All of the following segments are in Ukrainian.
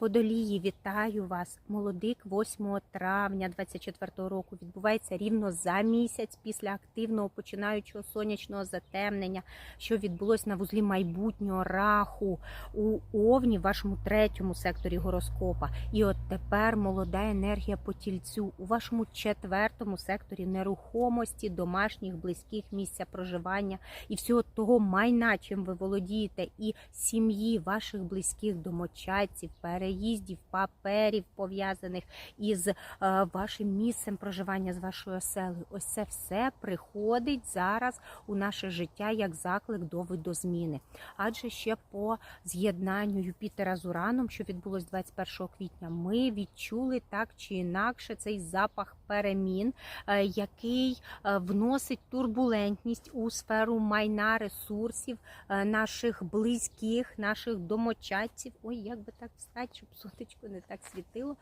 Водолії, вітаю вас! Молодик 8 травня 24 року відбувається рівно за місяць після активного починаючого сонячного затемнення, що відбулось на вузлі майбутнього раху у Овні, вашому третьому секторі гороскопа. І от тепер молода енергія по тільцю у вашому четвертому секторі нерухомості, домашніх, близьких місця проживання і всього того майна, чим ви володієте, і сім'ї ваших близьких домочадців, переїздів, паперів пов'язаних із е, вашим місцем проживання з вашою оселею. Ось це все приходить зараз у наше життя як заклик до видозміни. Адже ще по з'єднанню Юпітера з Ураном, що відбулось 21 квітня, ми відчули так чи інакше цей запах перемін, е, який е, вносить турбулентність у сферу майна ресурсів наших близьких, наших домочадців. Ой, як би так встати, щоб сонечко не так світило.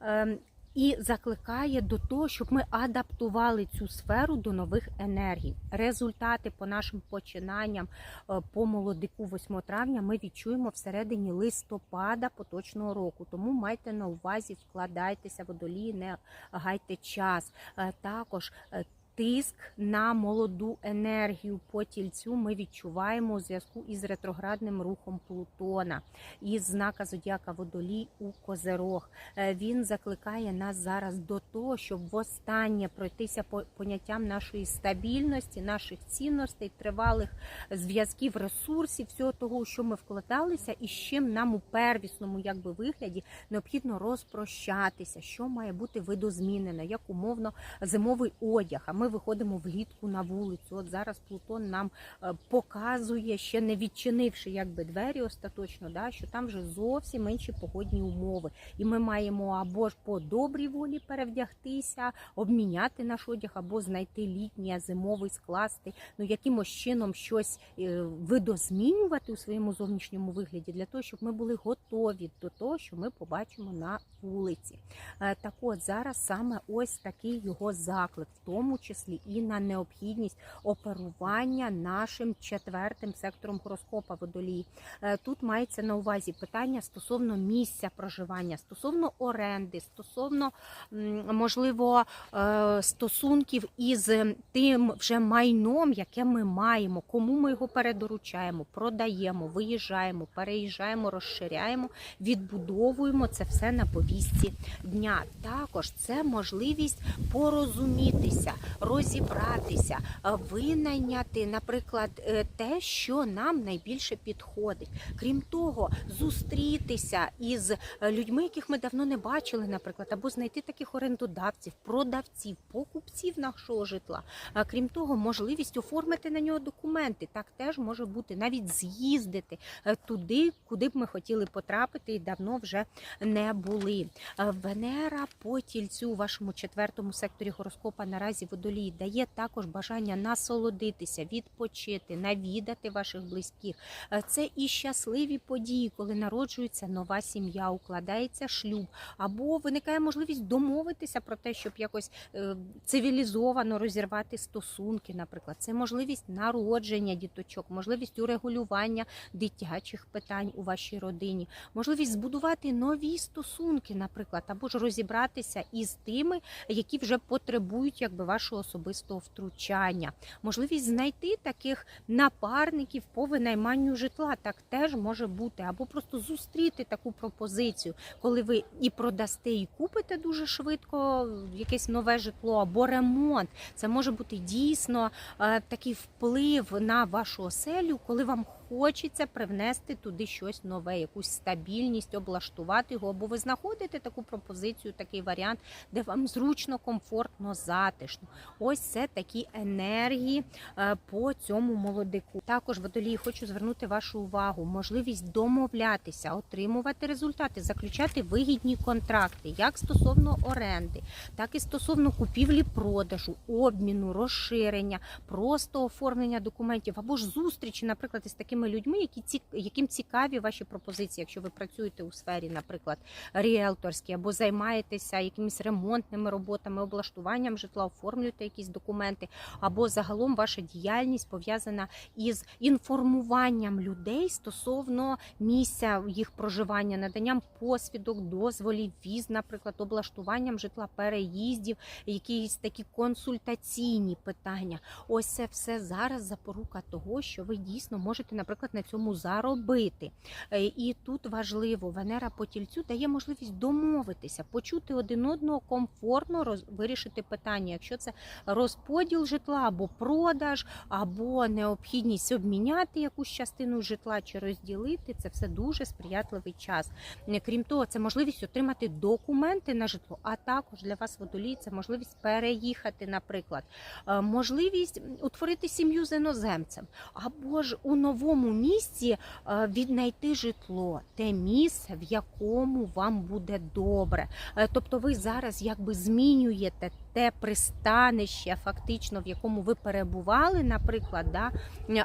Ем, І закликає до того, щоб ми адаптували цю сферу до нових енергій. Результати по нашим починанням е, по молодику 8 травня ми відчуємо всередині листопада поточного року. Тому майте на увазі, вкладайтеся водолії, не гайте час. Е, Також е, Тиск на молоду енергію по тільцю ми відчуваємо у зв'язку із ретроградним рухом Плутона із знака Зодіака Водолій у Козерог. Е, Він закликає нас зараз до того, щоб востаннє пройтися по поняттям нашої стабільності, наших цінностей, тривалих зв'язків, ресурсів, всього того, що ми вкладалися, і з чим нам у первісному якби вигляді необхідно розпрощатися, що має бути видозмінено, як умовно зимовий одяг. А ми виходимо влітку на вулицю. От зараз Плутон нам е, показує, ще не відчинивши якби двері остаточно, да, що там вже зовсім інші погодні умови. І ми маємо або ж по добрій волі перевдягтися, обміняти наш одяг, або знайти літній, зимовий скласти, ну якимось чином щось е, видозмінювати у своєму зовнішньому вигляді для того, щоб ми були готові до того, що ми побачимо на вулиці. Е, Так от зараз саме ось такий його заклик, в тому числі і на необхідність оперування нашим четвертим сектором гороскопа водолії. Е, Тут мається на увазі питання стосовно місця проживання, стосовно оренди, стосовно можливо е, стосунків із тим вже майном, яке ми маємо, кому ми його передоручаємо, продаємо, виїжджаємо, переїжджаємо, розширяємо, відбудовуємо це все на повістці дня. Також це можливість порозумітися, розібратися, е, винайняти, наприклад, е, те, що нам найбільше підходить. Крім того, зустрітися із е, людьми, яких ми давно не бачили, наприклад, або знайти таких орендодавців, продавців, покупців нашого житла. Крім того, можливість оформити на нього документи. Так теж може бути навіть з'їздити туди, куди б ми хотіли потрапити, і давно вже не були. Венера по тільцю у вашому четвертому секторі гороскопа наразі водолій дає також бажання насолодитися, відпочити, навідати ваших близьких. Е, Це і щасливі події, коли народжується нова сім'я, укладається шлюб, або виникає можливість домовитися про те, щоб якось е, цивілізовано розірвати стосунки. Наприклад, це можливість народження діточок, можливість урегулювання дитячих питань у вашій родині, можливість збудувати нові стосунки, наприклад, або ж розібратися із тими, які вже потребують якби вашого особистого втручання, можливість знайти таких напарників по винайманню житла. Так теж може бути, або просто зустріти таку пропозицію, коли ви і продасте, і купите дуже швидко якесь нове житло, або ремонт. Це може бути дійсно е, такий вплив на вашу оселю, коли вам хочеться привнести туди щось нове, якусь стабільність, облаштувати його, або ви знаходите таку пропозицію, такий варіант, де вам зручно, комфортно, затишно. Ось це такі енергії е, по цьому молодику. Також водолії хочу звернути вашу увагу, можливість домовлятися, отримувати результати, заключати вигідні контракти, як стосовно оренди, так і стосовно купівлі-продажу, обміну, розширення, просто оформлення документів або ж зустрічі, наприклад, із такими тими людьми, які ці, яким цікаві ваші пропозиції, якщо ви працюєте у сфері, наприклад, ріелторській, або займаєтеся якимись ремонтними роботами, облаштуванням житла, оформлюєте якісь документи, або загалом ваша діяльність пов'язана із інформуванням людей стосовно місця їх проживання, наданням посвідок, дозволів, віз, наприклад, облаштуванням житла, переїздів, якісь такі консультаційні питання. Ось це все зараз запорука того, що ви дійсно можете, наприклад, на цьому заробити. Е, І тут важливо, Венера по тільцю дає можливість домовитися, почути один одного комфортно роз... вирішити питання. Якщо це розподіл житла або продаж, або необхідність обміняти якусь частину житла чи розділити, це все дуже сприятливий час. Е, Крім того, це можливість отримати документи на житло, а також для вас водолій це можливість переїхати, наприклад, Е, можливість утворити сім'ю з іноземцем, або ж у новому місці е, віднайти житло, те місце, в якому вам буде добре. Е, Тобто ви зараз якби змінюєте те пристанище, фактично, в якому ви перебували, наприклад, да,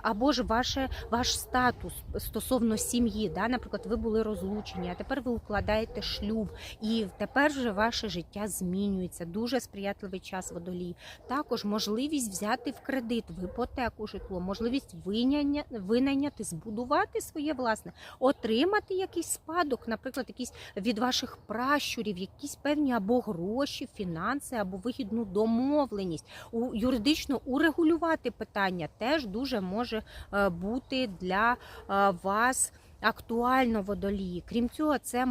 або ж ваше, ваш статус стосовно сім'ї. Да, Наприклад, ви були розлучені, а тепер ви укладаєте шлюб, і тепер вже ваше життя змінюється. Дуже сприятливий час водолій. Також можливість взяти в кредит, в іпотеку житло, можливість виняння, винайняти, збудувати своє власне, отримати якийсь спадок, наприклад, якийсь від ваших пращурів, якісь певні або гроші, фінанси, або вигідну домовленість. У юридично урегулювати питання теж дуже може е, бути для е, вас. Актуально водолії. Крім цього, це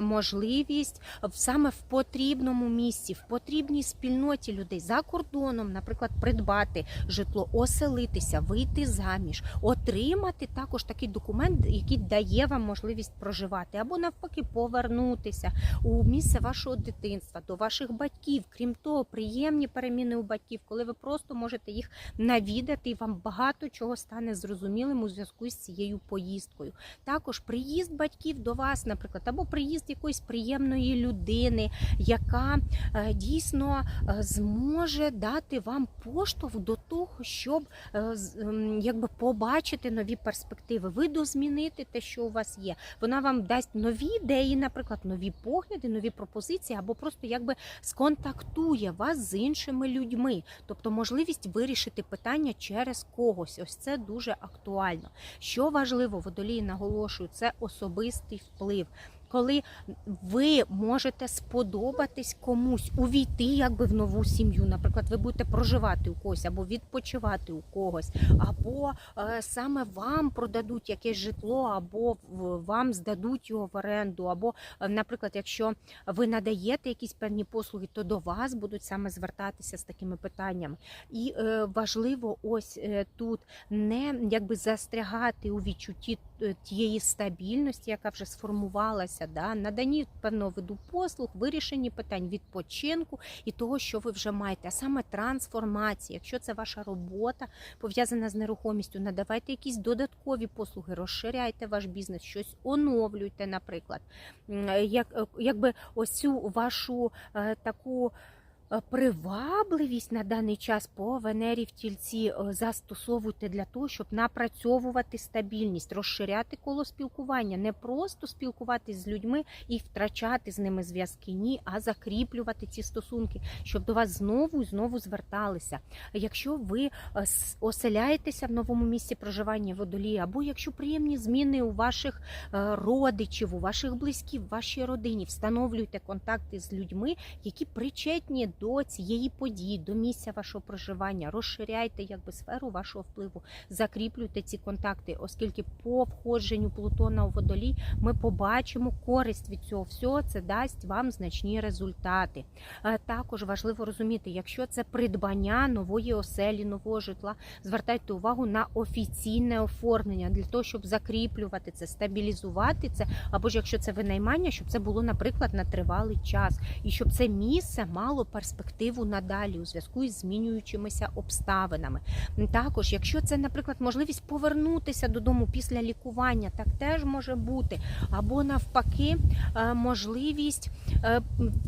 можливість саме в потрібному місці, в потрібній спільноті людей за кордоном, наприклад, придбати житло, оселитися, вийти заміж, отримати також такий документ, який дає вам можливість проживати, або навпаки повернутися у місце вашого дитинства, до ваших батьків. Крім того, приємні переміни у батьків, коли ви просто можете їх навідати, і вам багато чого стане зрозумілим у зв'язку з цією поїздкою. Також приїзд батьків до вас, наприклад, або приїзд якоїсь приємної людини, яка е, дійсно е, зможе дати вам поштовх до того, щоб е, ем, якби побачити нові перспективи, видозмінити те, що у вас є. Вона вам дасть нові ідеї, наприклад, нові погляди, нові пропозиції, або просто якби сконтактує вас з іншими людьми, тобто можливість вирішити питання через когось. Ось це дуже актуально. Що важливо, водолії наголошую, це особистий вплив. Коли ви можете сподобатись комусь, увійти якби в нову сім'ю. Наприклад, ви будете проживати у когось або відпочивати у когось, або е, саме вам продадуть якесь житло, або вам здадуть його в оренду, або, е, наприклад, якщо ви надаєте якісь певні послуги, то до вас будуть саме звертатися з такими питаннями. І е, важливо ось тут не якби застрягати у відчутті тієї стабільності, яка вже сформувалася, да, наданні певного виду послуг, вирішенні питань відпочинку і того, що ви вже маєте, а саме трансформація. Якщо це ваша робота пов'язана з нерухомістю, надавайте якісь додаткові послуги, розширяйте ваш бізнес, щось оновлюйте, наприклад. Як, е, якби ось цю вашу е, таку. Е, Привабливість на даний час по Венері в тільці е, застосовуйте для того, щоб напрацьовувати стабільність, розширяти коло спілкування, не просто спілкуватись з людьми і втрачати з ними зв'язки, ні, а закріплювати ці стосунки, щоб до вас знову і знову зверталися. Якщо ви е, оселяєтеся в новому місці проживання водолії, або якщо приємні зміни у ваших родичів, у ваших близьких, в вашій родині, встановлюйте контакти з людьми, які причетні до цієї події, до місця вашого проживання, розширяйте якби сферу вашого впливу, закріплюйте ці контакти, оскільки по входженню Плутона у водолій ми побачимо користь від цього всього. Це дасть вам значні результати. Е, Також важливо розуміти, якщо це придбання нової оселі, нового житла, звертайте увагу на офіційне оформлення для того, щоб закріплювати це, стабілізувати це, або ж якщо це винаймання, щоб це було, наприклад, на тривалий час, і щоб це місце мало перспективу перспективу надалі у зв'язку із змінюючимися обставинами. Також, якщо це, наприклад, можливість повернутися додому після лікування, так теж може бути. Або навпаки, е, можливість е,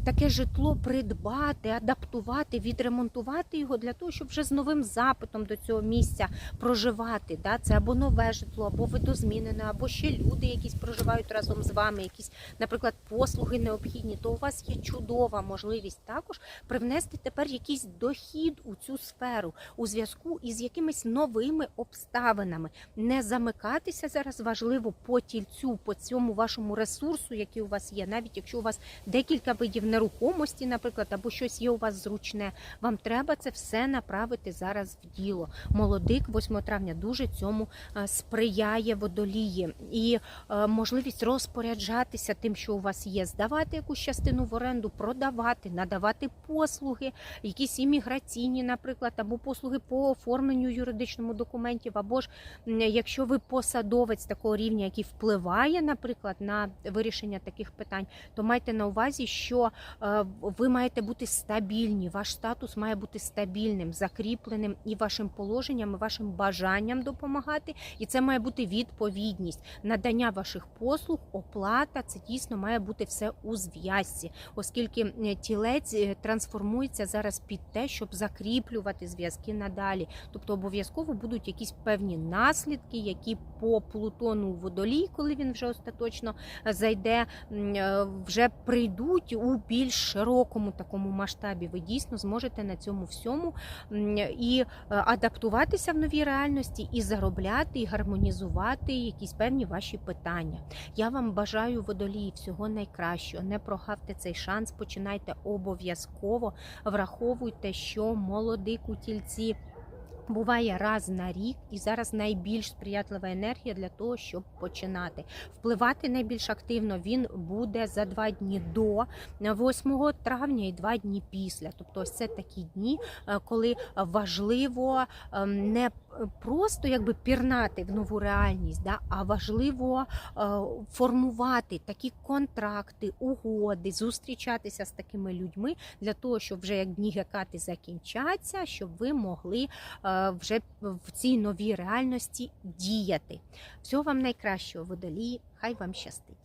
таке житло придбати, адаптувати, відремонтувати його для того, щоб вже з новим запитом до цього місця проживати. Це або нове житло, або видозмінене, або ще люди, якісь проживають разом з вами, якісь, наприклад, послуги необхідні, то у вас є чудова можливість також привнести тепер якийсь дохід у цю сферу у зв'язку із якимись новими обставинами. Не замикатися зараз важливо по тільцю, по цьому вашому ресурсу, який у вас є, навіть якщо у вас декілька видів нерухомості, наприклад, або щось є у вас зручне. Вам треба це все направити зараз в діло. Молодик 8 травня дуже цьому е, сприяє водолії і е, можливість розпоряджатися тим, що у вас є, здавати якусь частину в оренду, продавати, надавати послуги, якісь імміграційні, наприклад, або послуги по оформленню юридичному документів, або ж якщо ви посадовець такого рівня, який впливає, наприклад, на вирішення таких питань, то майте на увазі, що е, ви маєте бути стабільні, ваш статус має бути стабільним, закріпленим і вашим положенням, і вашим бажанням допомагати. І це має бути відповідність, надання ваших послуг, оплата. Це дійсно має бути все у зв'язці, оскільки тілець е, трансформується зараз під те, щоб закріплювати зв'язки надалі. Тобто обов'язково будуть якісь певні наслідки, які по Плутону у водолій, коли він вже остаточно зайде, е, вже прийдуть у більш широкому такому масштабі. Ви дійсно зможете на цьому всьому і е, адаптуватися в новій реальності, і заробляти, і гармонізувати якісь певні ваші питання. Я вам бажаю водолії всього найкращого. Не прогавте цей шанс. Починайте обов'язково. Враховуйте, що молодик у тільці. Буває раз на рік, і зараз найбільш сприятлива енергія для того, щоб починати впливати найбільш активно. Він буде за два дні до 8 травня і два дні після. Тобто, ось це такі дні, е, коли важливо ем, не просто якби пірнати в нову реальність, да, а важливо е, формувати такі контракти, угоди, зустрічатися з такими людьми для того, щоб вже як дні гекати закінчаться, щоб ви могли е, вже в цій новій реальності діяти. Всього вам найкращого, водолії, хай вам щастить.